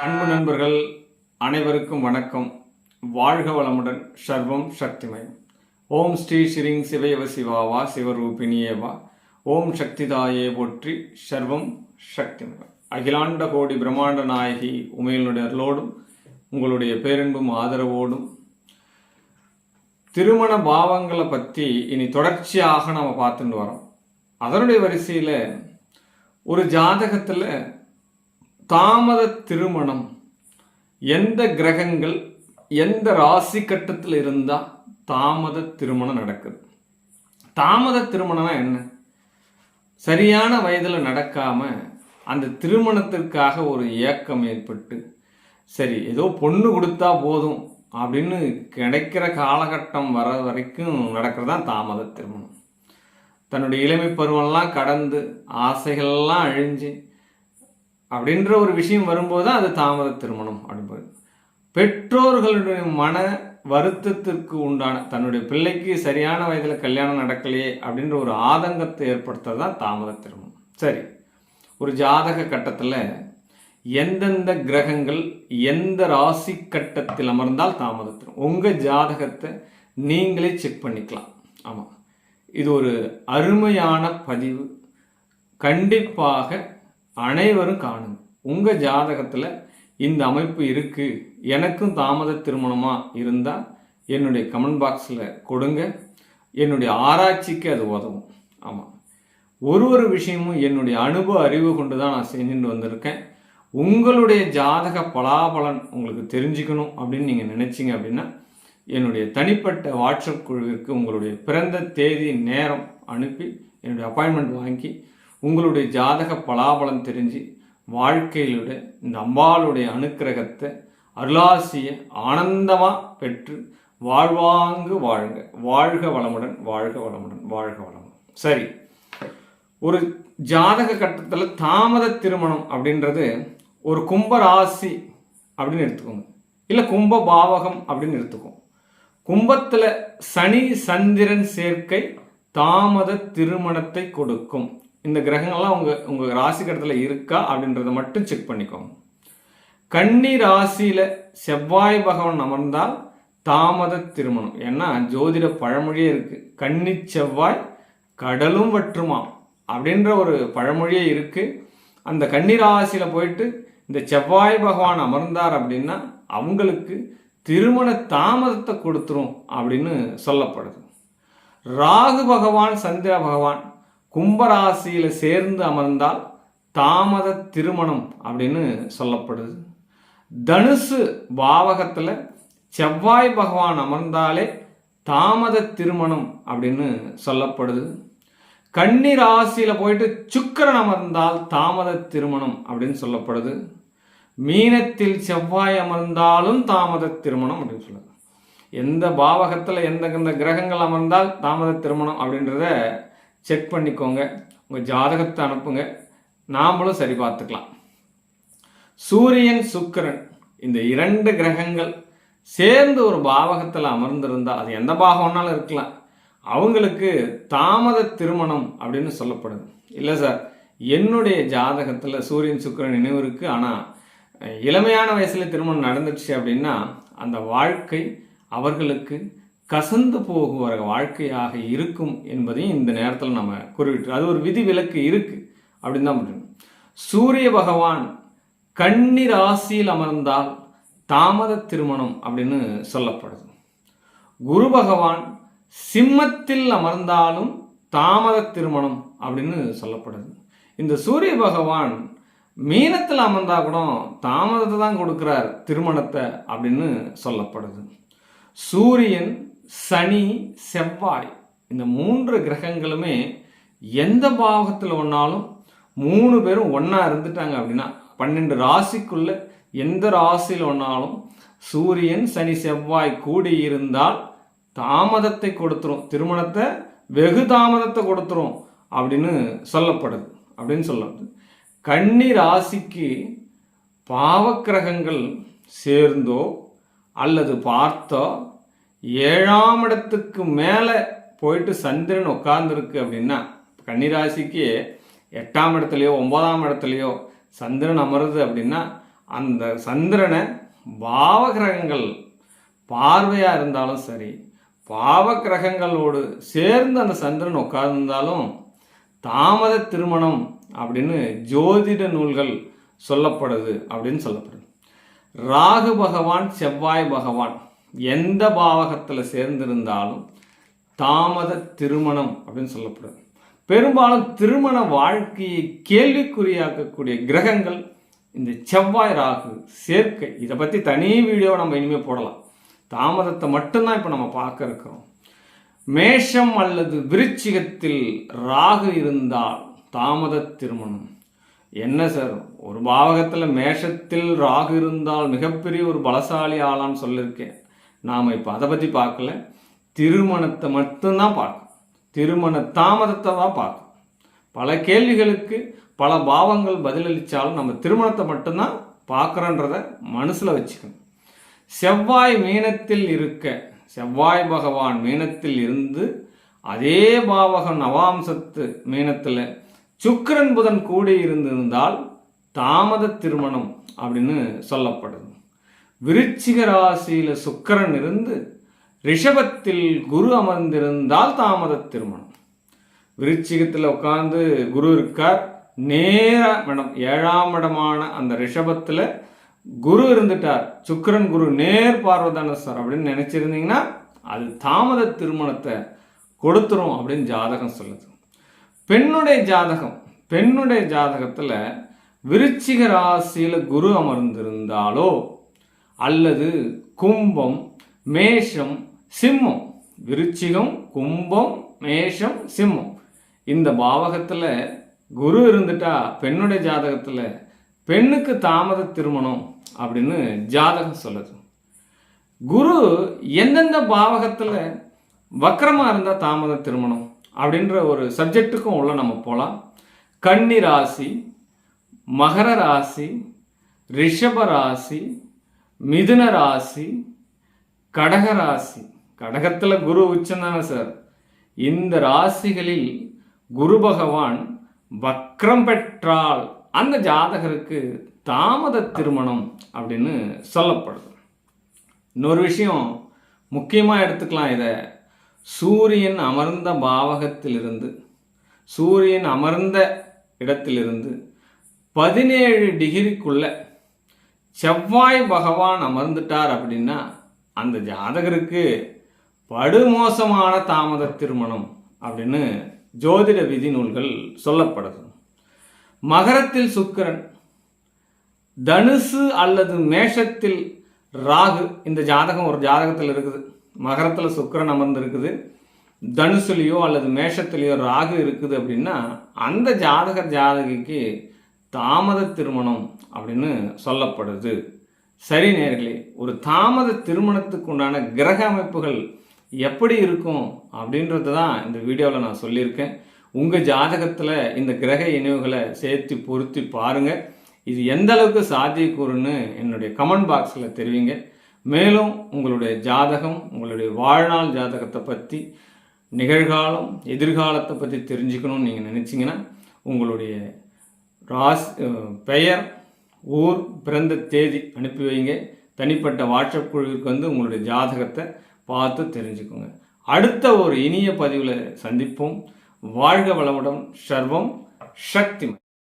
அன்பு நண்பர்கள் அனைவருக்கும் வணக்கம். வாழ்க வளமுடன் சர்வம் சக்திமயம். ஓம் ஸ்ரீ ஸ்ரீங் சிவயவ சிவாவா சிவரூபிணியேவா ஓம் சக்திதாயே போற்றி சர்வம் சக்திமயம். அகிலாண்ட கோடி பிரம்மாண்ட நாயகி உமையினுடைய அருளோடும் உங்களுடைய பேரன்பும் ஆதரவோடும் திருமண பாவங்களை பற்றி இனி தொடர்ச்சியாக நம்ம பார்த்துட்டு வரோம். அதனுடைய வரிசையில் ஒரு ஜாதகத்தில் தாமத திருமணம். எந்த கிரகங்கள் எந்த ராசி கட்டத்தில் இருந்தால் தாமத திருமணம் நடக்குது. தாமத திருமணம்னா என்ன? சரியான வயதில் நடக்காம அந்த திருமணத்திற்காக ஒரு ஏக்கம் ஏற்பட்டு சரி ஏதோ பொண்ணு கொடுத்தா போதும் அப்படின்னு கிடைக்கிற காலகட்டம் வர வரைக்கும் நடக்கிறதான் தாமத திருமணம். தன்னுடைய இளமை பருவம்லாம் கடந்து ஆசைகள்லாம் அழிஞ்சு அப்படின்ற ஒரு விஷயம் வரும்போது தான் அது தாமத திருமணம் அப்படின்றது பெற்றோர்களுடைய மன வருத்தத்திற்கு உண்டான தன்னுடைய பிள்ளைக்கு சரியான வயதில் கல்யாணம் நடக்கலையே அப்படின்ற ஒரு ஆதங்கத்தை ஏற்படுத்துறது தான் தாமத திருமணம். சரி ஒரு ஜாதக கட்டத்தில் எந்தெந்த கிரகங்கள் எந்த ராசி கட்டத்தில் அமர்ந்தால் தாமத திருமணம்? உங்கள் ஜாதகத்தை நீங்களே செக் பண்ணிக்கலாம். ஆமாம் இது ஒரு அருமையான பதிவு. கண்டிப்பாக அனைவரும் காணும். உங்கள் ஜாதகத்தில் இந்த அமைப்பு இருக்குது எனக்கும் தாமத திருமணமாக இருந்தால் என்னுடைய கமெண்ட் பாக்ஸில் கொடுங்க. என்னுடைய ஆராய்ச்சிக்கு அது உதவும். ஆமாம் ஒரு ஒரு விஷயமும் என்னுடைய அனுபவ அறிவு கொண்டு தான் நான் செஞ்சுட்டு வந்திருக்கேன். உங்களுடைய ஜாதக பலாபலன் உங்களுக்கு தெரிஞ்சுக்கணும் அப்படின்னு நீங்கள் நினச்சிங்க அப்படின்னா என்னுடைய தனிப்பட்ட வாட்ஸ்அப் குழுவிற்கு உங்களுடைய பிறந்த தேதி நேரம் அனுப்பி என்னுடைய அப்பாயின்மெண்ட் வாங்கி உங்களுடைய ஜாதக பலாபலம் தெரிஞ்சு வாழ்க்கையிலுடைய இந்த அனுக்கிரகத்தை அருளாசிய ஆனந்தமாக பெற்று வாழ்வாங்கு வாழ்க. வாழ்க வளமுடன் வாழ்க வளமுடன் வாழ்க வளமுடன். சரி. ஒரு ஜாதக கட்டத்தில் தாமத திருமணம் அப்படின்றது ஒரு கும்ப ராசி அப்படின்னு எடுத்துக்கோங்க. இல்லை கும்ப பாவகம் அப்படின்னு எடுத்துக்கோங்க. கும்பத்தில் சனி சந்திரன் சேர்க்கை தாமத திருமணத்தை கொடுக்கும். இந்த கிரகங்கள்லாம் உங்கள் உங்கள் ராசி கடத்தில் இருக்கா அப்படின்றத மட்டும் செக் பண்ணிக்கோங்க. கன்னி ராசியில் செவ்வாய் பகவான் அமர்ந்தால் தாமத திருமணம். ஏன்னா ஜோதிட பழமொழியே இருக்குது கன்னி செவ்வாய் கடலும் வற்றுமா அப்படின்ற ஒரு பழமொழியே இருக்குது அந்த கன்னி ராசியில் போயிட்டு இந்த செவ்வாய் பகவான் அமர்ந்தார் அப்படின்னா அவங்களுக்கு திருமண தாமதத்தை கொடுத்துரும் அப்படின்னு சொல்லப்படுது. ராகு பகவான் சந்திர பகவான் கும்பராசியில் சேர்ந்து அமர்ந்தால் தாமத திருமணம் அப்படின்னு சொல்லப்படுது. தனுசு பாவகத்தில் செவ்வாய் பகவான் அமர்ந்தாலே தாமத திருமணம் அப்படின்னு சொல்லப்படுது. கன்னி ராசியில் போயிட்டு சுக்கரன் அமர்ந்தால் தாமத திருமணம் அப்படின்னு சொல்லப்படுது. மீனத்தில் செவ்வாய் அமர்ந்தாலும் தாமத திருமணம் அப்படின்னு சொல்லுது. எந்த பாவகத்தில் எந்த கிரகங்கள் அமர்ந்தால் தாமத திருமணம் அப்படின்றத செக் பண்ணிக்கோங்க. உங்கள் ஜாதகத்தை அனுப்புங்க. நாமளும் சரி பார்த்துக்கலாம். சூரியன் சுக்கரன் இந்த இரண்டு கிரகங்கள் சேர்ந்து ஒரு பாவகத்தில் அமர்ந்திருந்தால் அது எந்த பாகம்னாலும் இருக்கலாம். அவங்களுக்கு தாமத திருமணம் அப்படின்னு சொல்லப்படுது. இல்லை சார் என்னுடைய ஜாதகத்தில் சூரியன் சுக்கரன் நினைவு இருக்குது ஆனால் இளமையான வயசில் திருமணம் நடந்துச்சு அப்படின்னா அந்த வாழ்க்கை அவர்களுக்கு கசந்து போகுற வாழ்க்கையாக இருக்கும் என்பதையும் இந்த நேரத்தில் நம்ம குறிவிட்டு அது ஒரு விதி விலக்கு இருக்குது அப்படின்னு தான் முடியும் சூரிய பகவான் கன்னி ராசியில் அமர்ந்தால் தாமத திருமணம் அப்படின்னு சொல்லப்படுது. குரு பகவான் சிம்மத்தில் அமர்ந்தாலும் தாமத திருமணம் அப்படின்னு சொல்லப்படுது. இந்த சூரிய பகவான் மீனத்தில் அமர்ந்தா கூட தாமதத்தை தான் கொடுக்குறார் திருமணத்தை அப்படின்னு சொல்லப்படுது. சூரியன் சனி செவ்வாய் இந்த மூன்று கிரகங்களுமே எந்த பாவகத்தில் ஒன்றாலும் மூணு பேரும் ஒன்றா இருந்துட்டாங்க அப்படின்னா பன்னெண்டு ராசிக்குள்ள எந்த ராசியில் ஒன்றாலும் சூரியன் சனி செவ்வாய் கூடி இருந்தால் தாமதத்தை கொடுத்துரும். திருமணத்தை வெகு தாமதத்தை கொடுத்துரும் அப்படின்னு சொல்லப்படுது. அப்படின்னு சொல்லப்படுது கன்னி ராசிக்கு பாவக்கிரகங்கள் சேர்ந்தோ அல்லது பார்த்தோ ஏழாம் இடத்துக்கு மேலே போயிட்டு சந்திரன் உட்கார்ந்துருக்கு அப்படின்னா கன்னிராசிக்கு எட்டாம் இடத்துலையோ ஒன்பதாம் இடத்துலையோ சந்திரன் அமருது அப்படின்னா அந்த சந்திரனை பாவகிரகங்கள் பார்வையாக இருந்தாலும் சரி பாவகிரகங்களோடு சேர்ந்து அந்த சந்திரன் உட்கார்ந்திருந்தாலும் தாமத திருமணம் அப்படின்னு ஜோதிட நூல்கள் சொல்லப்படுது அப்படின்னு சொல்லப்படுது. ராகு பகவான் செவ்வாய் பகவான். எந்த பாவகத்தில் சேர்ந்திருந்தாலும் தாமத திருமணம் அப்படின்னு சொல்லப்படுது. பெரும்பாலும் திருமண வாழ்க்கையை கேள்விக்குறியாக்கக்கூடிய கிரகங்கள் இந்த செவ்வாய் ராகு சேர்க்கை இதை பற்றி தனி வீடியோ நம்ம இனிமேல் போடலாம். தாமதத்தை மட்டும்தான் இப்போ நம்ம பார்க்க இருக்கிறோம். மேஷம் அல்லது விருச்சிகத்தில் ராகு இருந்தால் தாமத திருமணம். என்ன சார்? ஒரு பாவகத்தில் மேஷத்தில் ராகு இருந்தால் மிகப்பெரிய ஒரு பலசாலி ஆளான்னு சொல்லியிருக்கேன். நாம் இப்போ அதை பற்றி பார்க்கல. திருமணத்தை மட்டும்தான் பார்க்கணும். திருமண தாமதத்தை தான் பார்க்கணும். பல கேள்விகளுக்கு பல பாவங்கள் பதிலளித்தாலும் நம்ம திருமணத்தை மட்டும்தான் பார்க்குறோன்றத மனசில் வச்சுக்கணும். செவ்வாய் மீனத்தில் இருக்க செவ்வாய் பகவான் மீனத்தில் இருந்து அதே பாவகம் நவாம்சத்து மீனத்தில் சுக்கரன் புதன் கூடி இருந்திருந்தால் தாமத திருமணம் அப்படின்னு சொல்லப்படுது. விருச்சிக ராசியில் சுக்கரன் இருந்து ரிஷபத்தில் குரு அமர்ந்திருந்தால் தாமத திருமணம். விருச்சிகத்தில் உட்கார்ந்து குரு இருக்கார். நேர இடம் ஏழாம் இடமான அந்த ரிஷபத்தில் குரு இருந்துட்டார். சுக்கரன் குரு நேர் பார்வதான சார் அப்படின்னு நினச்சிருந்தீங்கன்னா அது தாமத திருமணத்தை கொடுத்துரும் அப்படின்னு ஜாதகம் சொல்லுது. பெண்ணுடைய ஜாதகம் பெண்ணுடைய ஜாதகத்தில் விருச்சிக ராசியில் குரு அமர்ந்திருந்தாலோ அல்லது கும்பம் மேஷம் சிம்மம். விருச்சிகம் கும்பம் மேஷம் சிம்மம். இந்த பாவகத்தில் குரு இருந்துட்டா பெண்ணுடைய ஜாதகத்தில் பெண்ணுக்கு தாமத திருமணம் அப்படின்னு ஜாதகம் சொல்லுது. குரு எந்தெந்த பாவகத்தில் வக்கரமாக இருந்தால் தாமத திருமணம் அப்படின்ற ஒரு சப்ஜெக்ட்டுக்கும் உள்ள நம்ம போகலாம் கன்னி ராசி மகர ராசி ரிஷப ராசி மிதுன ராசி கடக ராசி. கடகத்தில் குரு உச்சம் தானே சார் இந்த ராசிகளில் குரு பகவான் வக்ரம் பெற்றால் அந்த ஜாதகருக்கு தாமத திருமணம் அப்படின்னு சொல்லப்படுது. இன்னொரு விஷயம் முக்கியமாக எடுத்துக்கலாம் இதை. சூரியன் அமர்ந்த பாவகத்திலிருந்து சூரியன் அமர்ந்த இடத்திலிருந்து பதினேழு டிகிரிக்குள்ள செவ்வாய் பகவான் அமர்ந்துட்டார் அப்படின்னா அந்த ஜாதகருக்கு படுமோசமான தாமத திருமணம் அப்படின்னு ஜோதிட விதி நூல்கள் சொல்லப்படுது. மகரத்தில் சுக்கரன் தனுசு அல்லது மேஷத்தில் ராகு இந்த ஜாதகம் ஒரு ஜாதகத்தில் இருக்குது. மகரத்தில் சுக்கிரன் அமர்ந்து இருக்குது தனுசுலேயோ அல்லது மேஷத்துலேயோ ராகு இருக்குது அப்படின்னா அந்த ஜாதகர் ஜாதகிக்கு தாமத திருமணம் அப்படின்னு சொல்லப்படுது. சரி நேர்களே ஒரு தாமத திருமணத்துக்கு உண்டான கிரக அமைப்புகள் எப்படி இருக்கும் அப்படின்றது தான் இந்த வீடியோவில் நான் சொல்லியிருக்கேன். உங்கள் ஜாதகத்தில் இந்த கிரக இணைவுகளை சேர்த்து பொருத்தி பாருங்கள் இது எந்த அளவுக்கு சாத்தியக்கூறுன்னு என்னுடைய கமெண்ட் பாக்ஸில் தெரிவிங்க. மேலும் உங்களுடைய ஜாதகம் உங்களுடைய வாழ்நாள் ஜாதகத்தை பற்றி நிகழ்காலம் எதிர்காலத்தை பற்றி தெரிஞ்சுக்கணும்னு நீங்கள் நினச்சிங்கன்னா உங்களுடைய ராஸ் பெயர் ஊர் பிறந்த தேதி அனுப்பி வைங்க. தனிப்பட்ட வாட்ஸ்அப் குழுவிற்கு வந்து உங்களுடைய ஜாதகத்தை பார்த்து தெரிஞ்சுக்கோங்க. அடுத்த ஒரு இனிய பதிவில் சந்திப்போம். வாழ்க வளமுடன். சர்வம் சக்தி